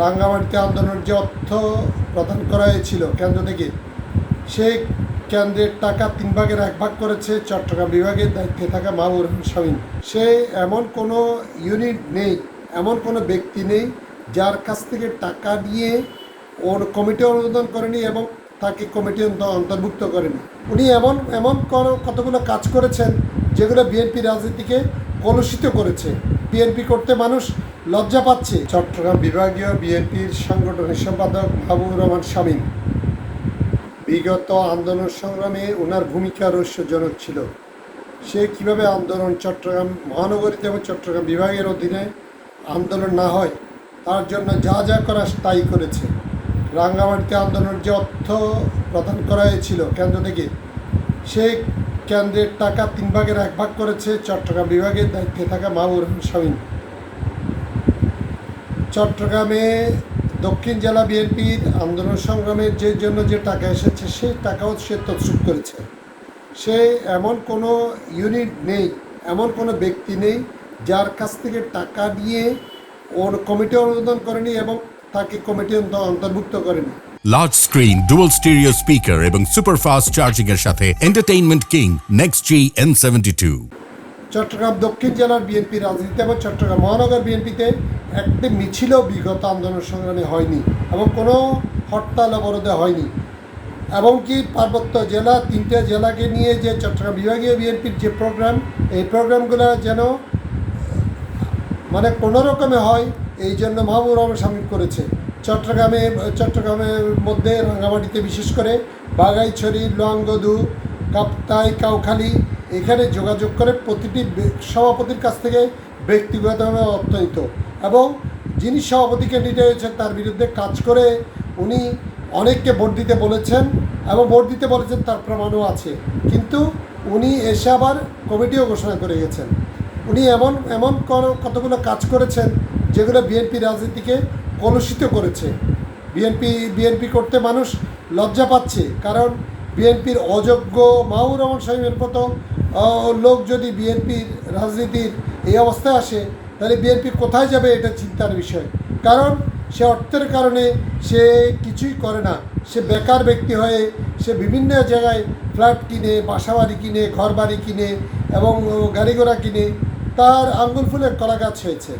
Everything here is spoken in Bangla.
রাঙ্গামাটিতে আন্দোলনের যে অর্থ প্রদান করা হয়েছিল কেন্দ্র থেকে, সেই কেন্দ্রের টাকা তিন ভাগের এক ভাগ করেছে চট্টগ্রাম বিভাগের দায়িত্বে থাকা মাহবুর রহমান শামীম। সে এমন কোনো ইউনিট নেই, এমন কোনো ব্যক্তি নেই যার কাছ থেকে টাকা নিয়ে ওর কমিটি অনুমোদন করেনি এবং তাকে কমিটি অন্তর্ভুক্ত করেনি। উনি এমন এমন কতগুলো কাজ করেছেন যেগুলো বিএনপি রাজনীতিকে কলুষিত করেছে। বিএনপি করতে মানুষ লজ্জা পাচ্ছে চট্টগ্রাম বিভাগীয় বিএনপির সাংগঠনিক সম্পাদক মাহবুবুর রহমান শামীম। বিগত আন্দোলন সংগ্রামে ওনার ভূমিকা রহস্যজনক ছিল। সে কীভাবে আন্দোলন চট্টগ্রাম মহানগরীতে এবং চট্টগ্রাম বিভাগের অধীনে আন্দোলন না হয়, তার জন্য যা যা করা তাই করেছে। রাঙ্গামাটিতে আন্দোলনের যে অর্থ প্রদান করা হয়েছিল কেন্দ্র থেকে, সে কেন্দ্রের টাকা তিন ভাগের এক ভাগ করেছে চট্টগ্রাম বিভাগের দায়িত্বে থাকা মাহবুর রহমান শামীম। চট্টগ্রামে দক্ষিণ জেলা বিএনপির আন্দোলন সংগ্রামের যে জন্য যে টাকা এসেছে, সেই টাকাও সে তৎসুপ করেছে। সে এমন কোনো ইউনিট নেই, এমন কোনো ব্যক্তি নেই যার কাছ থেকে টাকা নিয়ে ওর কমিটি অনুমোদন করেনি এবং তাকে কমিটি অন্ত- অন্তর্ভুক্ত করেনি। Large screen dual stereo speaker এবং সুপার ফাস্ট চার্জিং এর সাথে entertainment king next G N seventy two Chattogram দক্ষিণ জেলার বিএনপি রাজনীতি এবং চট্টগ্রাম মহানগর বিএনপিতে একটি মিছিলও বিগত আন্দোলন সংগ্রামে হয়নি এবং কোনো হরতাল অবরোধে হয়নি। এবং কি পার্বত্য জেলা, তিনটে জেলাকে নিয়ে যে চট্টগ্রাম বিভাগীয় বিএনপির যে প্রোগ্রাম, এই প্রোগ্রামগুলো যেন মানে কোনো রকমে হয়, এই জন্য মাহবুব রহমান সামিল করেছে। চট্টগ্রামে চট্টগ্রামের মধ্যে রাঙ্গামাটিতে বিশেষ করে বাগাইছড়ি লোয়াঙ্গদু কাপ্তাই, কাউখালী এখানে যোগাযোগ করে প্রতিটি সভাপতির কাছ থেকে ব্যক্তিগতভাবে অর্থ এবং যিনি সভাপতি ক্যান্ডিডেট হয়েছেন, তার বিরুদ্ধে কাজ করে উনি অনেককে ভোট দিতে বলেছেন এবং ভোট দিতে বলেছেন, তার প্রমাণও আছে। কিন্তু উনি এসে আবার কমিটিও ঘোষণা করে গেছেন। উনি এমন এমন কতগুলো কাজ করেছেন যেগুলো বিএনপি রাজনীতিকে কলুষিত করেছে। বিএনপি বিএনপি করতে মানুষ লজ্জা পাচ্ছে, কারণ বিএনপির অযোগ্য মাহুর রহমান সাহেবের মতো লোক যদি বিএনপির রাজনীতির এই অবস্থায় আসে, তাহলে বিএনপি কোথায় যাবে এটা চিন্তার বিষয়। কারণ সে অর্থের কারণে সে কিছুই করে না। সে বেকার ব্যক্তি হয়ে সে বিভিন্ন জায়গায় ফ্ল্যাট কিনে বাসা বাড়ি কিনে ঘর বাড়ি কিনে এবং গাড়ি ঘোড়া কিনে, তার আঙ্গুল ফুলের কলা গাছ হয়েছে।